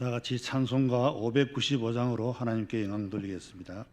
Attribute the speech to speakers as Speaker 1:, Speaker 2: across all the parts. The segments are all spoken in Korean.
Speaker 1: 다 같이 찬송가 595장으로 하나님께 영광 돌리겠습니다.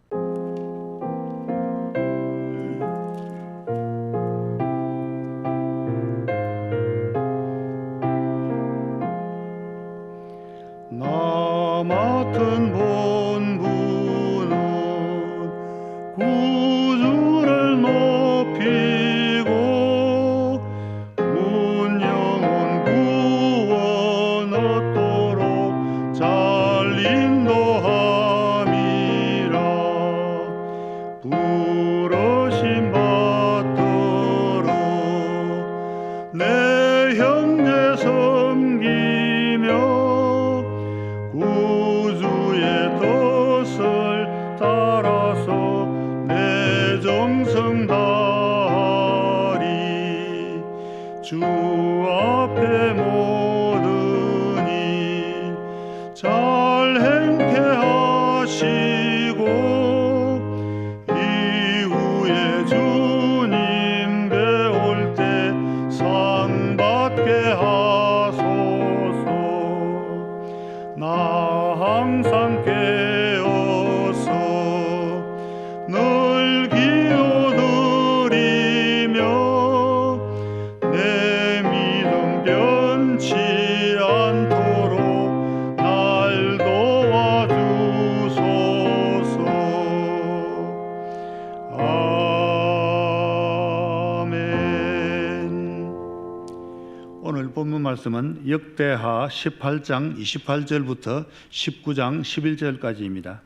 Speaker 1: 말씀은 역대하 18장 28절부터 19장 11절까지입니다.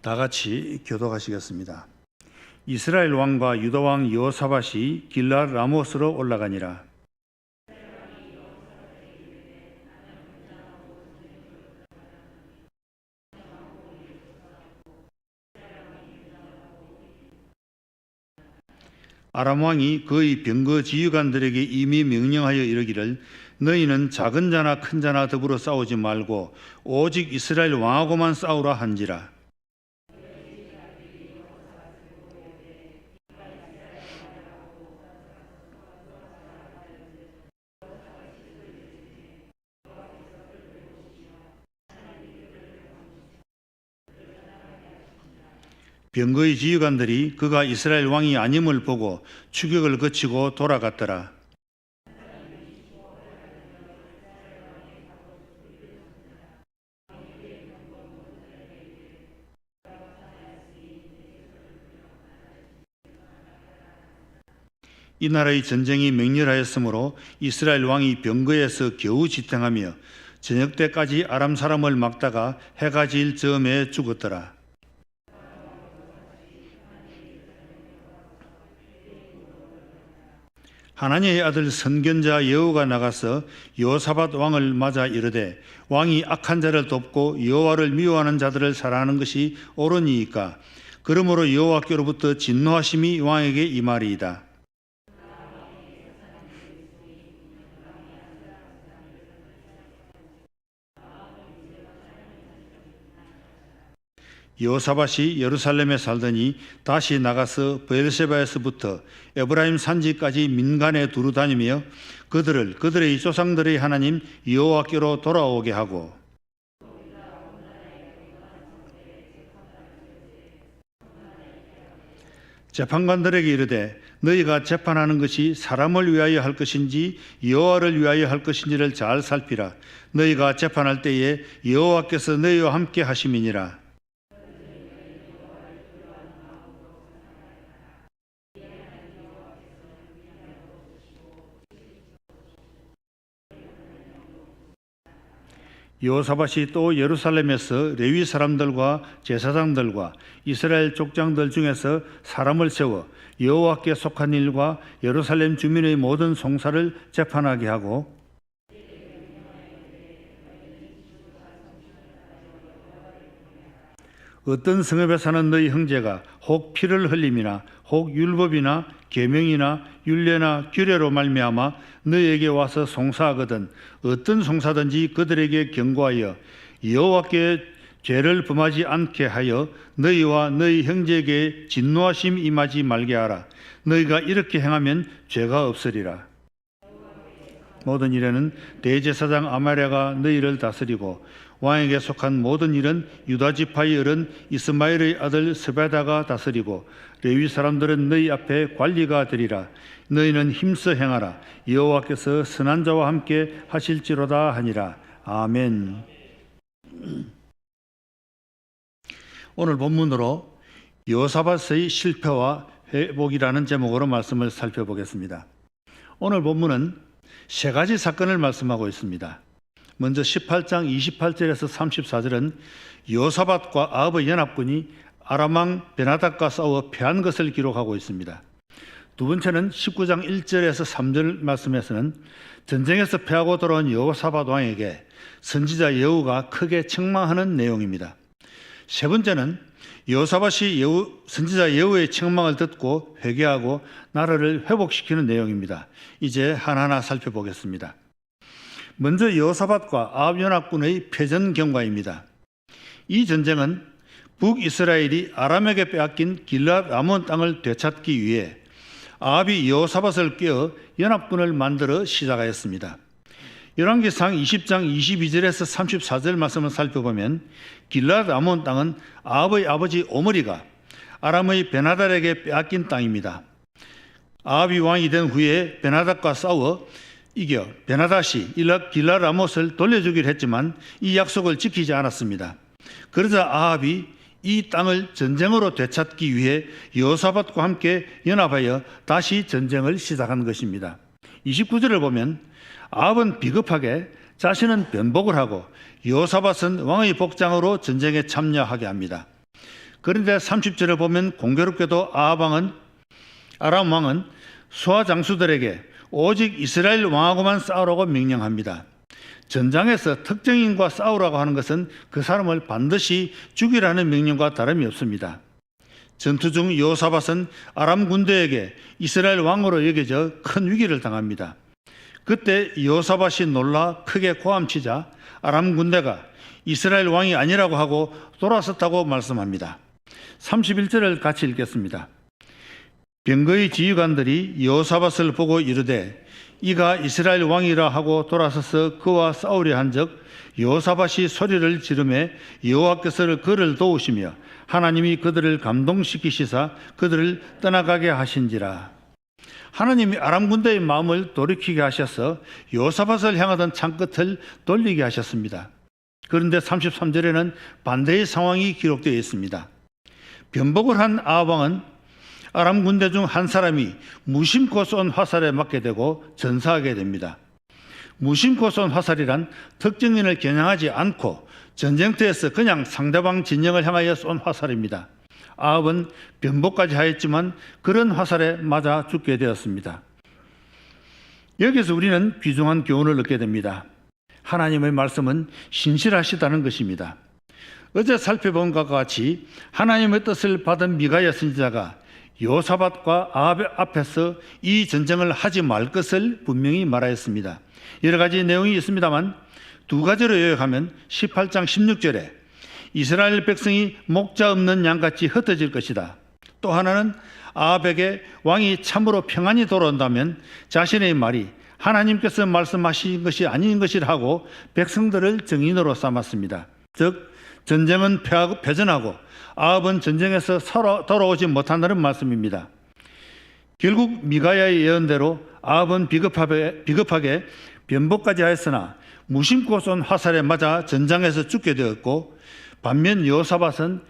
Speaker 1: 다 같이 교도하시겠습니다. 이스라엘 왕과 유다 왕 여호사밧이 길랄 라모스로 올라가니라. 아람 왕이 그의 병거 지휘관들에게 이미 명령하여 이르기를 너희는 작은 자나 큰 자나 더불어 싸우지 말고 오직 이스라엘 왕하고만 싸우라 한지라 병거의 지휘관들이 그가 이스라엘 왕이 아님을 보고 추격을 거치고 돌아갔더라. 이 나라의 전쟁이 맹렬하였으므로 이스라엘 왕이 병거에서 겨우 지탱하며 저녁 때까지 아람 사람을 막다가 해가 질 즈음에 죽었더라. 하나님의 아들 선견자 여호가 나가서 여호사밧 왕을 맞아 이르되 왕이 악한 자를 돕고 여호와를 미워하는 자들을 사랑하는 것이 옳으니이까 그러므로 여호와께로부터 진노하심이 왕에게 임하리이다. 여호사밧이 예루살렘에 살더니 다시 나가서 베르세바에서부터 에브라임 산지까지 민간에 두루 다니며 그들을 그들의 조상들의 하나님 여호와께로 돌아오게 하고. 재판관들에게 이르되 너희가 재판하는 것이 사람을 위하여 할 것인지 여호와를 위하여 할 것인지를 잘 살피라. 너희가 재판할 때에 여호와께서 너희와 함께 하심이니라 여호사밧이 또 예루살렘에서 레위 사람들과 제사장들과 이스라엘 족장들 중에서 사람을 세워 여호와께 속한 일과 예루살렘 주민의 모든 송사를 재판하게 하고 어떤 성읍에 사는 너희 형제가 혹 피를 흘림이나 혹 율법이나 계명이나 율례나 규례로 말미암아 너희에게 와서 송사하거든 어떤 송사든지 그들에게 경고하여 여호와께 죄를 범하지 않게 하여 너희와 너희 형제에게 진노하심 임하지 말게 하라. 너희가 이렇게 행하면 죄가 없으리라. 모든 일에는 대제사장 아마랴가 너희를 다스리고 왕에게 속한 모든 일은 유다 지파의 어른 이스마엘의 아들 스베다가 다스리고 레위 사람들은 너희 앞에 관리가 되리라 너희는 힘써 행하라 여호와께서 선한 자와 함께 하실지로다 하니라 아멘. 오늘 본문으로 요사밧의 실패와 회복이라는 제목으로 말씀을 살펴보겠습니다. 오늘 본문은 세 가지 사건을 말씀하고 있습니다. 먼저 18장 28절에서 34절은 요사밧과 아합의 연합군이 아람왕 베나닥과 싸워 패한 것을 기록하고 있습니다. 두 번째는 19장 1절에서 3절 말씀에서는 전쟁에서 패하고 돌아온 여호사밧 왕에게 선지자 여우가 크게 책망하는 내용입니다. 세 번째는 여호사밧이 여우, 선지자 여우의 책망을 듣고 회개하고 나라를 회복시키는 내용입니다. 이제 하나하나 살펴보겠습니다. 먼저 여호사밧과 아합 연합군의 패전 경과입니다. 이 전쟁은 북이스라엘이 아람에게 빼앗긴 길랏 아몬 땅을 되찾기 위해 아합이 여호사밧을 깨어 연합군을 만들어 시작하였습니다. 열왕기상 20장 22절에서 34절 말씀을 살펴보면 길랏 아몬 땅은 아합의 아버지 오므리가 아람의 베나달에게 빼앗긴 땅입니다. 아합이 왕이 된 후에 베나닷과 싸워 이겨 베나닷이 길랏 아못을 돌려주기로 했지만 이 약속을 지키지 않았습니다. 그러자 아합이 이 땅을 전쟁으로 되찾기 위해 여호사밧과 함께 연합하여 다시 전쟁을 시작한 것입니다. 29절을 보면 아합은 비겁하게 자신은 변복을 하고 여호사밧은 왕의 복장으로 전쟁에 참여하게 합니다. 그런데 30절을 보면 공교롭게도 아합 왕은 아람 왕은 수하 장수들에게 오직 이스라엘 왕하고만 싸우라고 명령합니다. 전장에서 특정인과 싸우라고 하는 것은 그 사람을 반드시 죽이라는 명령과 다름이 없습니다. 전투 중 요사밧은 아람 군대에게 이스라엘 왕으로 여겨져 큰 위기를 당합니다. 그때 요사밧이 놀라 크게 고함치자 아람 군대가 이스라엘 왕이 아니라고 하고 돌아섰다고 말씀합니다. 31절을 같이 읽겠습니다. 병거의 지휘관들이 여호사밧을 보고 이르되 이가 이스라엘 왕이라 하고 돌아서서 그와 싸우려 한적 여호사밧이 소리를 지르매 여호와께서 그를 도우시며 하나님이 그들을 감동시키시사 그들을 떠나가게 하신지라 하나님이 아람 군대의 마음을 돌이키게 하셔서 여호사밧을 향하던 창끝을 돌리게 하셨습니다. 그런데 33절에는 반대의 상황이 기록되어 있습니다. 변복을 한 아왕은 아람 군대 중 한 사람이 무심코 쏜 화살에 맞게 되고 전사하게 됩니다. 무심코 쏜 화살이란 특정인을 겨냥하지 않고 전쟁터에서 그냥 상대방 진영을 향하여 쏜 화살입니다. 아합은 변복까지 하였지만 그런 화살에 맞아 죽게 되었습니다. 여기서 우리는 귀중한 교훈을 얻게 됩니다. 하나님의 말씀은 신실하시다는 것입니다. 어제 살펴본 것과 같이 하나님의 뜻을 받은 미가야 선지자가 요사밭과 아합 앞에서 이 전쟁을 하지 말 것을 분명히 말하였습니다. 여러 가지 내용이 있습니다만 두 가지로 요약하면 18장 16절에 이스라엘 백성이 목자 없는 양같이 흩어질 것이다. 또 하나는 아합에게 왕이 참으로 평안히 돌아온다면 자신의 말이 하나님께서 말씀하신 것이 아닌 것이라 하고 백성들을 정인으로 삼았습니다. 즉 전쟁은 패하고 패전하고 아합은 전쟁에서 서로 돌아오지 못한다는 말씀입니다. 결국 미가야의 예언대로 아합은 비겁하게, 비겁하게 변복까지 하였으나 무심코 쏜 화살에 맞아 전장에서 죽게 되었고 반면 여호사밧은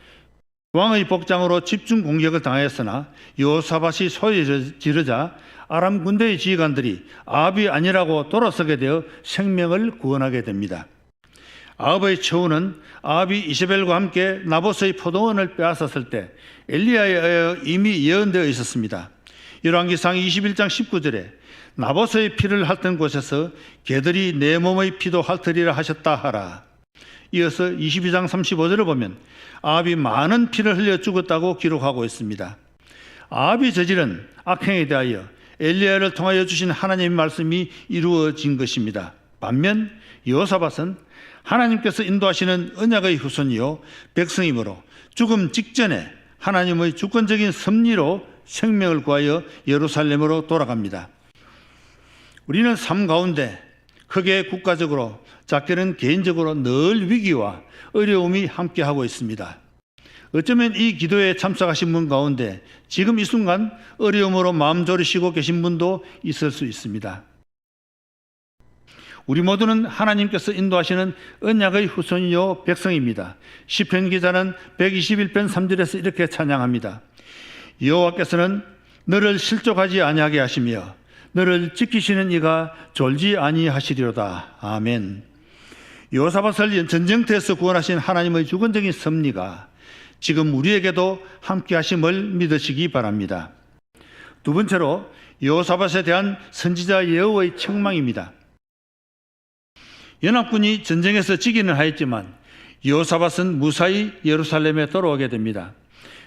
Speaker 1: 왕의 복장으로 집중 공격을 당하였으나 여호사밧이 소리 지르자 아람 군대의 지휘관들이 아합이 아니라고 돌아서게 되어 생명을 구원하게 됩니다. 아합의 처우는 아합이 이세벨과 함께 나봇의 포도원을 빼앗았을 때 엘리야에 의해 이미 예언되어 있었습니다. 열왕기상 21장 19절에 나봇의 피를 핥던 곳에서 개들이 내 몸의 피도 핥으리라 하셨다 하라. 이어서 22장 35절을 보면 아합이 많은 피를 흘려 죽었다고 기록하고 있습니다. 아합이 저지른 악행에 대하여 엘리야를 통하여 주신 하나님의 말씀이 이루어진 것입니다. 반면 여호사밧은 하나님께서 인도하시는 언약의 후손이요 백성이므로 죽음 직전에 하나님의 주권적인 섭리로 생명을 구하여 예루살렘으로 돌아갑니다. 우리는 삶 가운데 크게 국가적으로 작게는 개인적으로 늘 위기와 어려움이 함께하고 있습니다. 어쩌면 이 기도에 참석하신 분 가운데 지금 이 순간 어려움으로 마음 졸이시고 계신 분도 있을 수 있습니다. 우리 모두는 하나님께서 인도하시는 언약의 후손이요 백성입니다. 시편 기자는 121편 3절에서 이렇게 찬양합니다. 여호와께서는 너를 실족하지 아니하게 하시며 너를 지키시는 이가 졸지 아니하시리로다. 아멘. 요사밭을 전쟁터에서 구원하신 하나님의 주권적인 섭리가 지금 우리에게도 함께 하심을 믿으시기 바랍니다. 두 번째로 요사밭에 대한 선지자 예후의 책망입니다. 연합군이 전쟁에서 지기는 하였지만 요사밭은 무사히 예루살렘에 돌아오게 됩니다.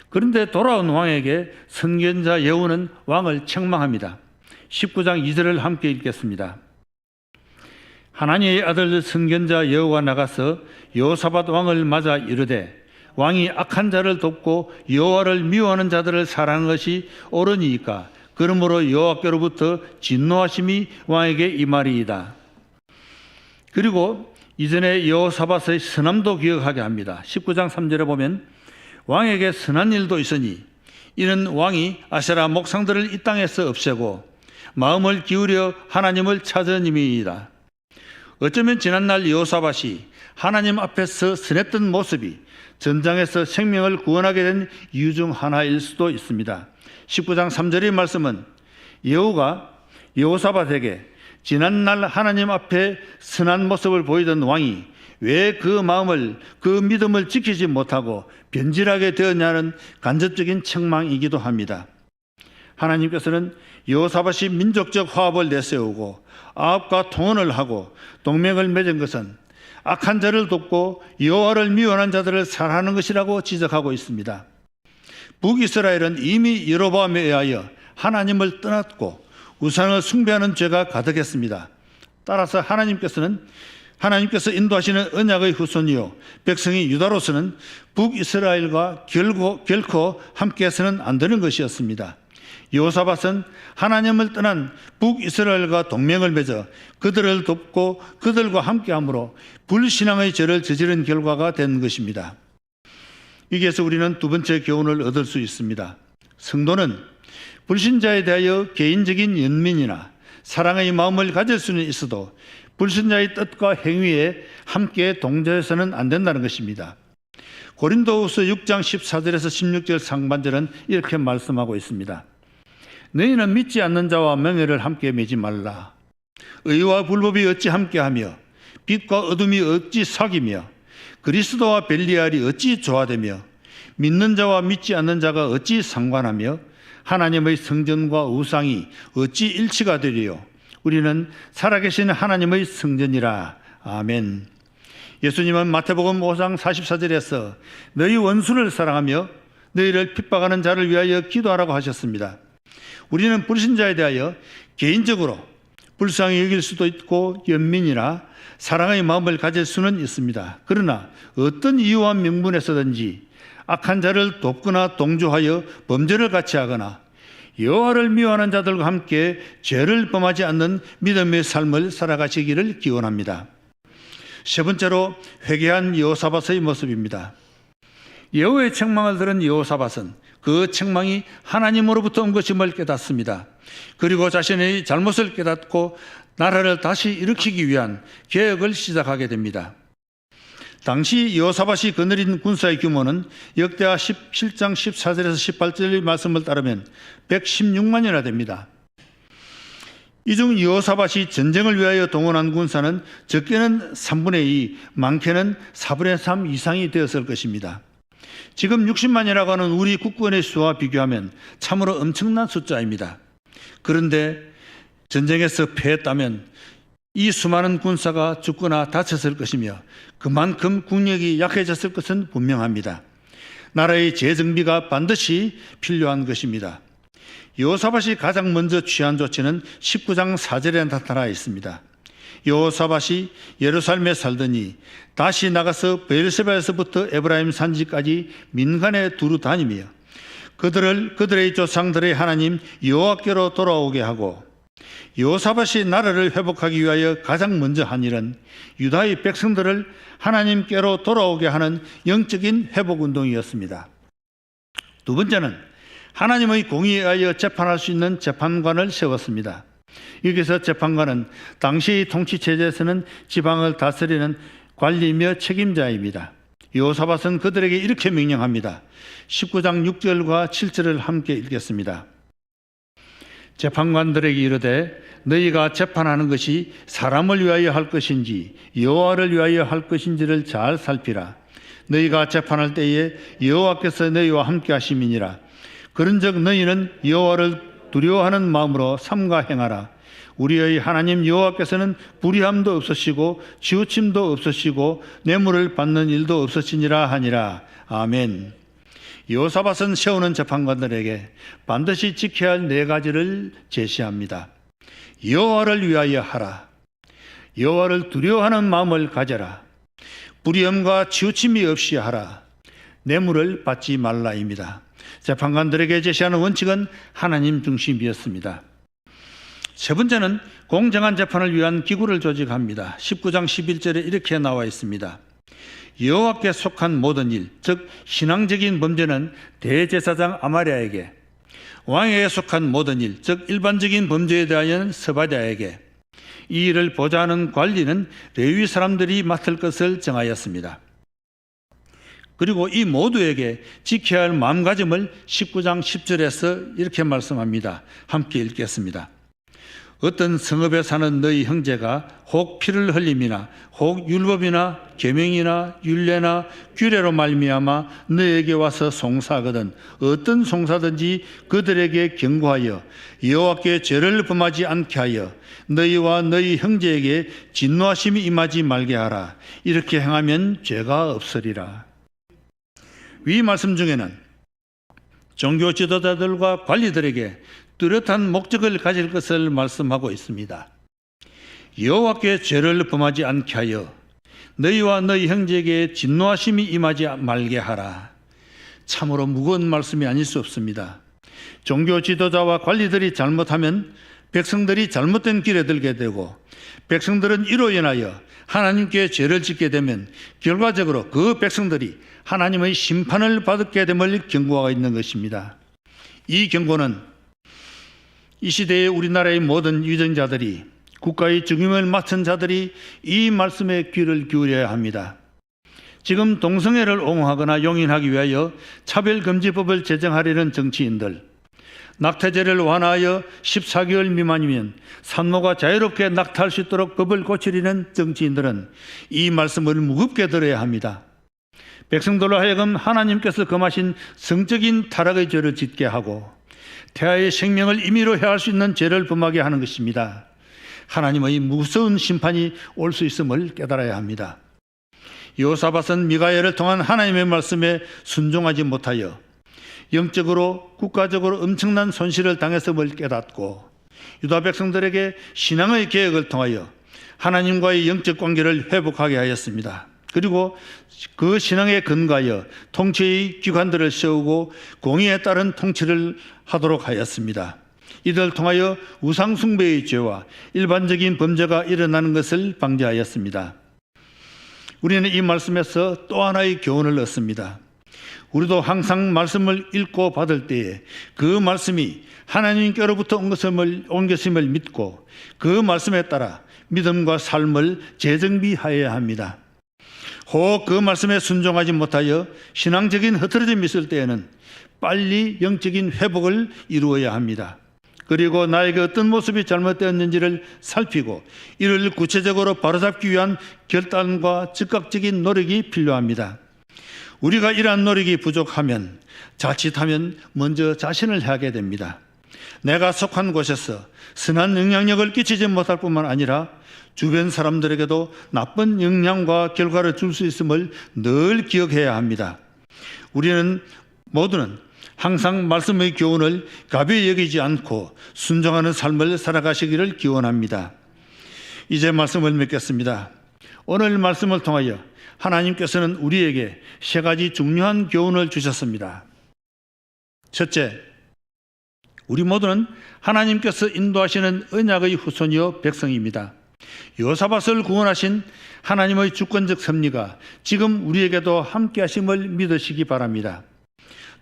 Speaker 1: 그런데 돌아온 왕에게 선견자 예후는 왕을 책망합니다. 19장 2절을 함께 읽겠습니다. 하나님의 아들 선견자 여호와 나가서 여호사밧 왕을 맞아 이르되 왕이 악한 자를 돕고 여호와를 미워하는 자들을 사랑하는 것이 옳으니까 그러므로 여호와께로부터 진노하심이 왕에게 임하리이다. 그리고 이전에 여호사밧의 선함도 기억하게 합니다. 19장 3절에 보면 왕에게 선한 일도 있으니 이는 왕이 아세라 목상들을 이 땅에서 없애고 마음을 기울여 하나님을 찾으님이다. 어쩌면 지난날 여호사밧이 하나님 앞에서 선했던 모습이 전장에서 생명을 구원하게 된 이유 중 하나일 수도 있습니다. 19장 3절의 말씀은 여호가 여호사밧에게 지난날 하나님 앞에 선한 모습을 보이던 왕이 왜 그 마음을 그 믿음을 지키지 못하고 변질하게 되었냐는 간접적인 책망이기도 합니다. 하나님께서는 여호사밧이 민족적 화합을 내세우고 아합과 통혼을 하고 동맹을 맺은 것은 악한 자를 돕고 여호와를 미워하는 자들을 사랑하는 것이라고 지적하고 있습니다. 북이스라엘은 이미 여로보암에 의하여 하나님을 떠났고 우상을 숭배하는 죄가 가득했습니다. 따라서 하나님께서는 하나님께서 인도하시는 언약의 후손이요 백성이 유다로서는 북이스라엘과 결코, 결코 함께해서는 안 되는 것이었습니다. 여호사밧은 하나님을 떠난 북이스라엘과 동맹을 맺어 그들을 돕고 그들과 함께함으로 불신앙의 죄를 저지른 결과가 된 것입니다. 여기에서 우리는 두 번째 교훈을 얻을 수 있습니다. 성도는 불신자에 대하여 개인적인 연민이나 사랑의 마음을 가질 수는 있어도 불신자의 뜻과 행위에 함께 동조해서는 안 된다는 것입니다. 고린도후서 6장 14절에서 16절 상반절은 이렇게 말씀하고 있습니다. 너희는 믿지 않는 자와 명예를 함께 매지 말라. 의와 불법이 어찌 함께하며 빛과 어둠이 어찌 사귀며 그리스도와 벨리알이 어찌 조화되며 믿는 자와 믿지 않는 자가 어찌 상관하며 하나님의 성전과 우상이 어찌 일치가 되리요. 우리는 살아계신 하나님의 성전이라. 아멘. 예수님은 마태복음 5장 44절에서 너희 원수를 사랑하며 너희를 핍박하는 자를 위하여 기도하라고 하셨습니다. 우리는 불신 자에 대하여 개인적으로 불쌍히 여길 수도 있고 연민이나 사랑의 마음을 가질 수는 있습니다. 그러나 어떤 이유와 명분에서든지 악한 자를 돕거나 동조하여 범죄를 같이 하거나 여호와를 미워하는 자들과 함께 죄를 범하지 않는 믿음의 삶을 살아가시기를 기원합니다. 세 번째로 회개한 여호사밧의 모습입니다. 여호의 책망을 들은 여호사밧은 그 책망이 하나님으로부터 온 것임을 깨닫습니다. 그리고 자신의 잘못을 깨닫고 나라를 다시 일으키기 위한 개혁을 시작하게 됩니다. 당시 여호사밧이 거느린 군사의 규모는 역대하 17장 14절에서 18절의 말씀을 따르면 116만이나 됩니다. 이 중 여호사밧이 전쟁을 위하여 동원한 군사는 적게는 3분의 2, 많게는 4분의 3 이상이 되었을 것입니다. 지금 60만이라고 하는 우리 국군의 수와 비교하면 참으로 엄청난 숫자입니다. 그런데 전쟁에서 패했다면 이 수많은 군사가 죽거나 다쳤을 것이며 그만큼 국력이 약해졌을 것은 분명합니다. 나라의 재정비가 반드시 필요한 것입니다. 여호사밧이 가장 먼저 취한 조치는 19장 4절에 나타나 있습니다. 여호사밧이 예루살렘에 살더니 다시 나가서 베르세바에서부터 에브라임 산지까지 민간에 두루 다니며 그들을 그들의 조상들의 하나님 여호와께로 돌아오게 하고 요사밭이 나라를 회복하기 위하여 가장 먼저 한 일은 유다의 백성들을 하나님께로 돌아오게 하는 영적인 회복 운동이었습니다. 두 번째는 하나님의 공의에 의하여 재판할 수 있는 재판관을 세웠습니다. 여기서 재판관은 당시의 통치 체제에서는 지방을 다스리는 관리며 책임자입니다. 요사밭은 그들에게 이렇게 명령합니다. 19장 6절과 7절을 함께 읽겠습니다. 재판관들에게 이르되 너희가 재판하는 것이 사람을 위하여 할 것인지 여호와를 위하여 할 것인지를 잘 살피라. 너희가 재판할 때에 여호와께서 너희와 함께 하심이니라. 그런즉 너희는 여호와를 두려워하는 마음으로 삼가 행하라. 우리의 하나님 여호와께서는 불의함도 없으시고 치우침도 없으시고 뇌물을 받는 일도 없으시니라 하니라. 아멘. 요사밭은 세우는 재판관들에게 반드시 지켜야 할 네 가지를 제시합니다. 여호와를 위하여 하라. 여호와를 두려워하는 마음을 가져라. 불의함과 치우침이 없이 하라. 뇌물을 받지 말라입니다. 재판관들에게 제시하는 원칙은 하나님 중심이었습니다. 세 번째는 공정한 재판을 위한 기구를 조직합니다. 19장 11절에 이렇게 나와 있습니다. 여호와께 속한 모든 일, 즉 신앙적인 범죄는 대제사장 아마리아에게, 왕에게 속한 모든 일, 즉 일반적인 범죄에 대하여는 서바디아에게, 이 일을 보좌하는 관리는 레위 사람들이 맡을 것을 정하였습니다. 그리고 이 모두에게 지켜야 할 마음가짐을 19장 10절에서 이렇게 말씀합니다. 함께 읽겠습니다. 어떤 성읍에 사는 너희 형제가 혹 피를 흘림이나 혹 율법이나 계명이나 율례나 규례로 말미암아 너에게 와서 송사하거든 어떤 송사든지 그들에게 경고하여 여호와께 죄를 범하지 않게 하여 너희와 너희 형제에게 진노하심이 임하지 말게 하라. 이렇게 행하면 죄가 없으리라. 위 말씀 중에는 종교 지도자들과 관리들에게 뚜렷한 목적을 가질 것을 말씀하고 있습니다. 여호와께 죄를 범하지 않게 하여 너희와 너희 형제에게 진노하심이 임하지 말게 하라. 참으로 무거운 말씀이 아닐 수 없습니다. 종교 지도자와 관리들이 잘못하면 백성들이 잘못된 길에 들게 되고 백성들은 이로 인하여 하나님께 죄를 짓게 되면 결과적으로 그 백성들이 하나님의 심판을 받게 됨을 경고하고 있는 것입니다. 이 경고는 이 시대의 우리나라의 모든 유정자들이 국가의 중임을 맡은 자들이 이 말씀에 귀를 기울여야 합니다. 지금 동성애를 옹호하거나 용인하기 위하여 차별금지법을 제정하려는 정치인들, 낙태죄를 완화하여 14개월 미만이면 산모가 자유롭게 낙태할 수 있도록 법을 고치려는 정치인들은 이 말씀을 무겁게 들어야 합니다. 백성들로 하여금 하나님께서 금하신 성적인 타락의 죄를 짓게 하고 태아의 생명을 임의로 해할 수 있는 죄를 범하게 하는 것입니다. 하나님의 무서운 심판이 올 수 있음을 깨달아야 합니다. 요사밭은 미가엘을 통한 하나님의 말씀에 순종하지 못하여 영적으로 국가적으로 엄청난 손실을 당했음을 깨닫고 유다 백성들에게 신앙의 계획을 통하여 하나님과의 영적 관계를 회복하게 하였습니다. 그리고 그 신앙에 근거하여 통치의 기관들을 세우고 공의에 따른 통치를 하도록 하였습니다. 이들 통하여 우상숭배의 죄와 일반적인 범죄가 일어나는 것을 방지하였습니다. 우리는 이 말씀에서 또 하나의 교훈을 얻습니다. 우리도 항상 말씀을 읽고 받을 때에 그 말씀이 하나님께로부터 온 것을, 온 것임을 믿고 그 말씀에 따라 믿음과 삶을 재정비하여야 합니다. 혹 그 말씀에 순종하지 못하여 신앙적인 흐트러짐이 있을 때에는 빨리 영적인 회복을 이루어야 합니다. 그리고 나에게 어떤 모습이 잘못되었는지를 살피고 이를 구체적으로 바로잡기 위한 결단과 즉각적인 노력이 필요합니다. 우리가 이러한 노력이 부족하면 자칫하면 먼저 자신을 하게 됩니다. 내가 속한 곳에서 선한 영향력을 끼치지 못할 뿐만 아니라 주변 사람들에게도 나쁜 영향과 결과를 줄 수 있음을 늘 기억해야 합니다. 우리는 모두는 항상 말씀의 교훈을 가벼이 여기지 않고 순종하는 삶을 살아가시기를 기원합니다. 이제 말씀을 맺겠습니다. 오늘 말씀을 통하여 하나님께서는 우리에게 세 가지 중요한 교훈을 주셨습니다. 첫째, 우리 모두는 하나님께서 인도하시는 언약의 후손이요 백성입니다. 요사밭을 구원하신 하나님의 주권적 섭리가 지금 우리에게도 함께 하심을 믿으시기 바랍니다.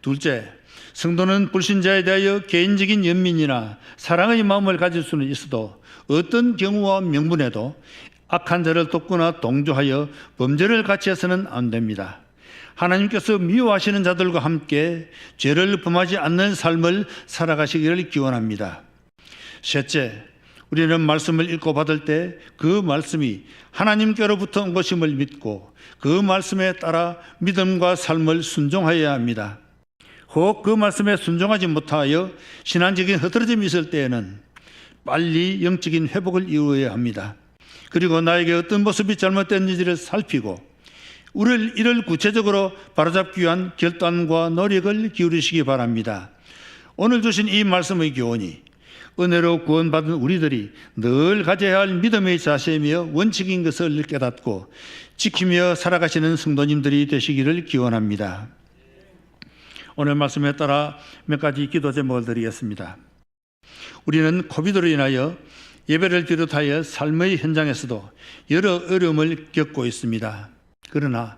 Speaker 1: 둘째, 성도는 불신자에 대하여 개인적인 연민이나 사랑의 마음을 가질 수는 있어도 어떤 경우와 명분에도 악한 자를 돕거나 동조하여 범죄를 같이 해서는 안 됩니다. 하나님께서 미워하시는 자들과 함께 죄를 범하지 않는 삶을 살아가시기를 기원합니다. 셋째, 우리는 말씀을 읽고 받을 때 그 말씀이 하나님께로부터 온 것임을 믿고 그 말씀에 따라 믿음과 삶을 순종하여야 합니다. 혹 그 말씀에 순종하지 못하여 신앙적인 흐트러짐이 있을 때에는 빨리 영적인 회복을 이루어야 합니다. 그리고 나에게 어떤 모습이 잘못됐는지를 살피고 우리를 이를 구체적으로 바로잡기 위한 결단과 노력을 기울이시기 바랍니다. 오늘 주신 이 말씀의 교훈이 은혜로 구원받은 우리들이 늘 가져야 할 믿음의 자세이며 원칙인 것을 깨닫고 지키며 살아가시는 성도님들이 되시기를 기원합니다. 오늘 말씀에 따라 몇 가지 기도 제목을 드리겠습니다. 우리는 코비드로 인하여 예배를 비롯하여 삶의 현장에서도 여러 어려움을 겪고 있습니다. 그러나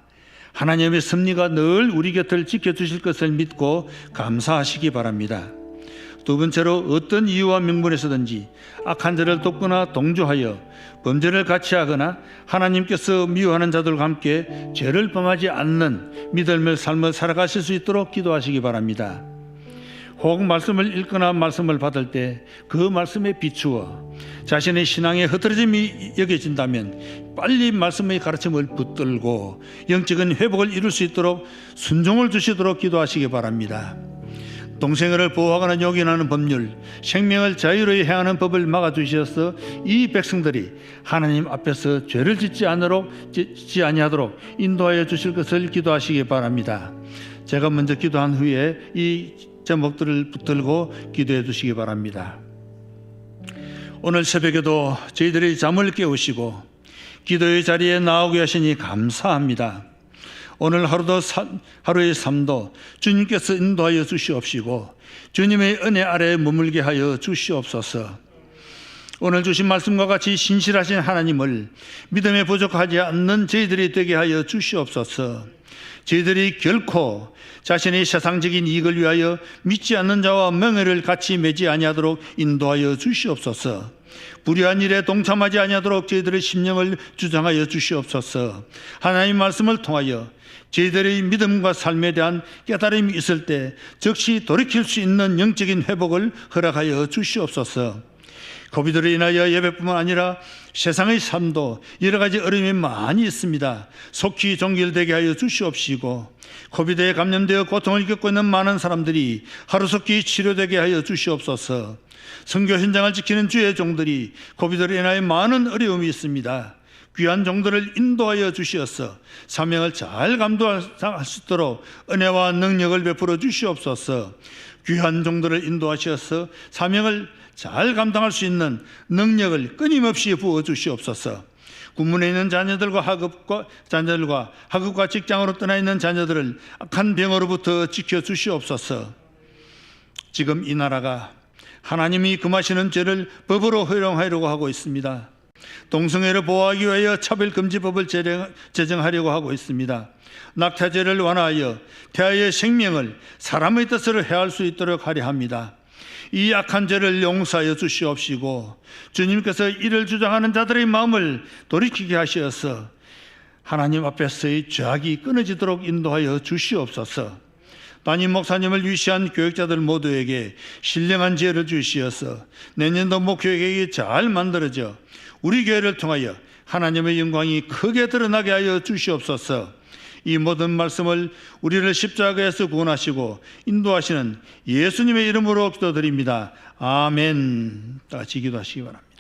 Speaker 1: 하나님의 섭리가 늘 우리 곁을 지켜주실 것을 믿고 감사하시기 바랍니다. 두 번째로 어떤 이유와 명분에서든지 악한 자를 돕거나 동조하여 범죄를 같이 하거나 하나님께서 미워하는 자들과 함께 죄를 범하지 않는 믿음의 삶을 살아가실 수 있도록 기도하시기 바랍니다. 혹 말씀을 읽거나 말씀을 받을 때 그 말씀에 비추어 자신의 신앙의 흐트러짐이 여겨진다면 빨리 말씀의 가르침을 붙들고 영적인 회복을 이룰 수 있도록 순종을 주시도록 기도하시기 바랍니다. 동생을 보호하거나 요긴하는 법률, 생명을 자유로이 행하는 법을 막아주셔서 이 백성들이 하나님 앞에서 죄를 짓지 않도록 짓지 아니하도록 인도하여 주실 것을 기도하시기 바랍니다. 제가 먼저 기도한 후에 이 제목들을 붙들고 기도해 주시기 바랍니다. 오늘 새벽에도 저희들의 잠을 깨우시고 기도의 자리에 나오게 하시니 감사합니다. 오늘 하루도 사, 하루의 삶도 주님께서 인도하여 주시옵시고 주님의 은혜 아래에 머물게 하여 주시옵소서. 오늘 주신 말씀과 같이 신실하신 하나님을 믿음에 부족하지 않는 저희들이 되게 하여 주시옵소서. 저희들이 결코 자신의 세상적인 이익을 위하여 믿지 않는 자와 명예를 같이 매지 아니하도록 인도하여 주시옵소서. 불의한 일에 동참하지 아니하도록 저희들의 심령을 주장하여 주시옵소서. 하나님 말씀을 통하여 저희들의 믿음과 삶에 대한 깨달음이 있을 때 즉시 돌이킬 수 있는 영적인 회복을 허락하여 주시옵소서. 코비드로 인하여 예배뿐만 아니라 세상의 삶도 여러 가지 어려움이 많이 있습니다. 속히 종결되게 하여 주시옵시고 코비드에 감염되어 고통을 겪고 있는 많은 사람들이 하루속히 치료되게 하여 주시옵소서. 선교 현장을 지키는 주의 종들이 코비드로 인하여 많은 어려움이 있습니다. 귀한 종들을 인도하여 주시어서 사명을 잘 감당할 수 있도록 은혜와 능력을 베풀어 주시옵소서. 귀한 종들을 인도하셔서 사명을 잘 감당할 수 있는 능력을 끊임없이 부어 주시옵소서. 군문에 있는 자녀들과 학업과 자녀들과 학업과 직장으로 떠나 있는 자녀들을 악한 병으로부터 지켜 주시옵소서. 지금 이 나라가 하나님이 금하시는 죄를 법으로 허용하려고 하고 있습니다. 동성애를 보호하기 위하여 차별금지법을 제정하려고 하고 있습니다. 낙태죄를 완화하여 태아의 생명을 사람의 뜻으로 해할 수 있도록 하려 합니다. 이 악한 죄를 용서하여 주시옵시고 주님께서 이를 주장하는 자들의 마음을 돌이키게 하시어서 하나님 앞에서의 죄악이 끊어지도록 인도하여 주시옵소서. 담임 목사님을 위시한 교육자들 모두에게 신령한 지혜를 주시어서 내년도 목회계획이 잘 만들어져 우리 교회를 통하여 하나님의 영광이 크게 드러나게 하여 주시옵소서. 이 모든 말씀을 우리를 십자가에서 구원하시고 인도하시는 예수님의 이름으로 기도드립니다. 아멘. 다 같이 기도하시기 바랍니다.